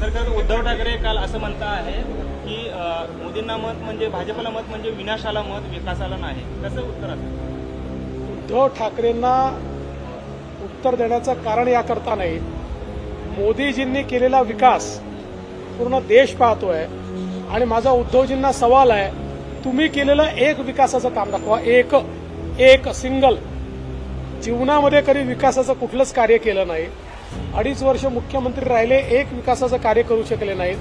सरकार उद्धव ठाकरे काल असं म्हणता आहे की मोदींना मत म्हणजे भाजपला मत म्हणजे विनाशाला मत विकासाला नाही. कसं उत्तर असेल? उद्धव ठाकरेंना उत्तर देण्याचं कारण याकरता नाही. मोदीजींनी केलेला विकास पूर्ण देश पाहतोय आणि माझा उद्धवजींना सवाल आहे तुम्ही केलेलं एक विकासाचं काम दाखवा. एक एक सिंगल. जीवनामध्ये कधी विकासाचं कुठलंच कार्य केलं नाही. अडीच वर्ष मुख्यमंत्री राहिले एक विकासाचं कार्य करू शकले नाहीत.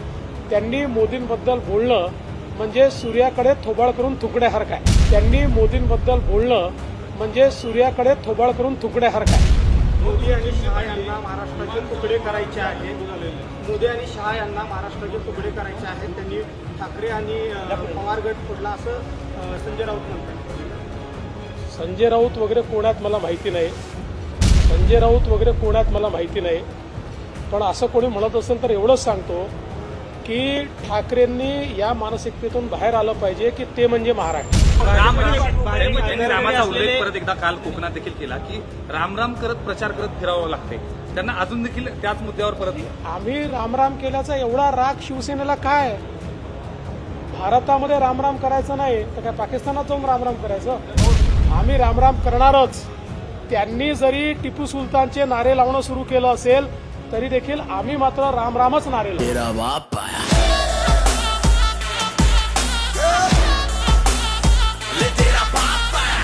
त्यांनी मोदींबद्दल बोलणं म्हणजे सूर्याकडे थोबाळ करून थुकण्यासारखं आहे त्यांनी मोदींबद्दल बोलणं म्हणजे सूर्याकडे थोबाळ करून थुकण्यासारखं आहे मोदी आणि शहा यांना महाराष्ट्राचे तुकडे करायचे आहेत. मोदी आणि शहा यांना महाराष्ट्राचे तुकडे करायचे आहेत. त्यांनी ठाकरे आणि पवार गट फोडला असं संजय राऊत म्हणतात. संजय राऊत वगैरे कोणात मला माहिती नाही. संजय राऊत वगैरे कोणात मला माहिती नाही. पण असं कोणी म्हणत असेल तर एवढंच सांगतो की ठाकरेंनी या मानसिकतेतून बाहेर आलं पाहिजे की ते म्हणजे महाराष्ट्र. रामाचा उल्लेख परत एकदा काल कोकणात देखील केला की राम राम करत प्रचार करत फिरावं लागते. त्यांना अजून देखील त्याच मुद्द्यावर परत आम्ही रामराम केल्याचा एवढा राग शिवसेनेला काय? भारतामध्ये रामराम करायचं नाही तर काय पाकिस्तानात जाऊन रामराम करायचं? आम्ही रामराम करणारच. त्यांनी जरी टिपू सुलतानचे नारे लावणं सुरू केलं असेल तरी देखील आम्ही मात्र रामरामच नारे लावू बाप